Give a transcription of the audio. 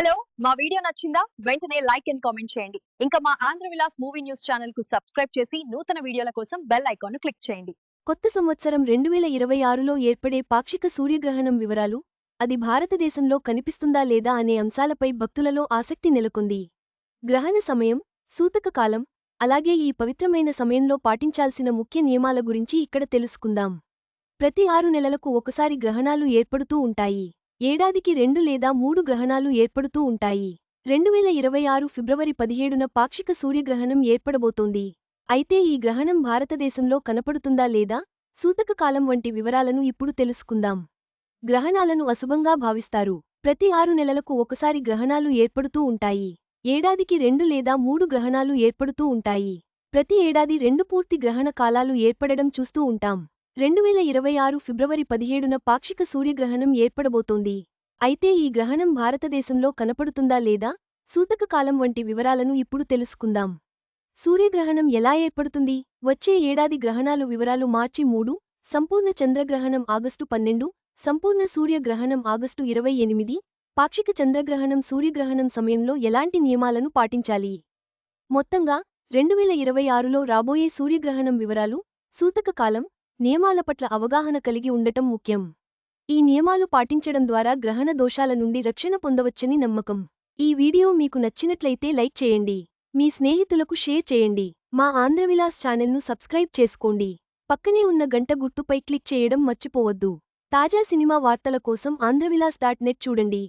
Hello మా video నచ్చిందా? వెంటనే లైక్ అండ్ కామెంట్ చేయండి. ఇంకా మా ఆంధ్ర విలాస్ మూవీ న్యూస్ ఛానల్కు సబ్స్క్రైబ్ చేసి నూతన వీడియోల కోసం బెల్ ఐకాన్ క్లిక్ చేయండి. కొత్త సంవత్సరం రెండు వేల ఇరవై ఆరులో ఏర్పడే పాక్షిక సూర్యగ్రహణం వివరాలు అది భారతదేశంలో కనిపిస్తుందా లేదా అనే అంశాలపై భక్తులలో ఆసక్తి నెలకొంది. గ్రహణ సమయం సూతక కాలం అలాగే ఈ పవిత్రమైన సమయంలో పాటించాల్సిన ముఖ్య నియమాల గురించి ఇక్కడ తెలుసుకుందాం. ప్రతి ఆరు నెలలకు ఒకసారి గ్రహణాలు ఏర్పడుతూ ఉంటాయి. ఏడాదికి రెండు లేదా మూడు గ్రహణాలు ఏర్పడుతూ ఉంటాయి. రెండువేల ఇరవై ఆరు ఫిబ్రవరి పదిహేడున పాక్షిక సూర్యగ్రహణం ఏర్పడబోతోంది. అయితే ఈ గ్రహణం భారతదేశంలో కనపడుతుందా లేదా? సూతక కాలం వంటి వివరాలను ఇప్పుడు తెలుసుకుందాం. గ్రహణాలను అశుభంగా భావిస్తారు. ప్రతి ఆరు నెలలకు ఒకసారి గ్రహణాలు ఏర్పడుతూ ఉంటాయి. ఏడాదికి రెండు లేదా మూడు గ్రహణాలు ఏర్పడుతూ ఉంటాయి. ప్రతి ఏడాది రెండు పూర్తి గ్రహణ కాలాలు ఏర్పడడం చూస్తూ ఉంటాం. రెండువేల ఇరవై ఆరు ఫిబ్రవరి పదిహేడున పాక్షిక సూర్యగ్రహణం ఏర్పడబోతోంది. అయితే ఈ గ్రహణం భారతదేశంలో కనపడుతుందా లేదా? సూతక కాలం వంటి వివరాలను ఇప్పుడు తెలుసుకుందాం. సూర్యగ్రహణం ఎలా ఏర్పడుతుంది? వచ్చే ఏడాది గ్రహణాలు వివరాలు మార్చి మూడు సంపూర్ణ చంద్రగ్రహణం ఆగస్టు పన్నెండు సంపూర్ణ సూర్యగ్రహణం ఆగస్టు ఇరవై ఎనిమిది పాక్షిక చంద్రగ్రహణం సూర్యగ్రహణం సమయంలో ఎలాంటి నియమాలను పాటించాలి? మొత్తంగా రెండువేల ఇరవై ఆరులో రాబోయే సూర్యగ్రహణం వివరాలు సూతక కాలం నియమాల పట్ల అవగాహన కలిగి ఉండటం ముఖ్యం. ఈ నియమాలు పాటించడం ద్వారా గ్రహణ దోషాల నుండి రక్షణ పొందవచ్చని నమ్మకం. ఈ వీడియో మీకు నచ్చినట్లయితే లైక్ చేయండి. మీ స్నేహితులకు షేర్ చేయండి. మా ఆంధ్రవిలాస్ ఛానల్ను సబ్స్క్రైబ్ చేసుకోండి. పక్కనే ఉన్న గంట గుర్తుపై క్లిక్ చేయడం మర్చిపోవద్దు. తాజా సినిమా వార్తల కోసం ఆంధ్రవిలాస్ డాట్ నెట్ చూడండి.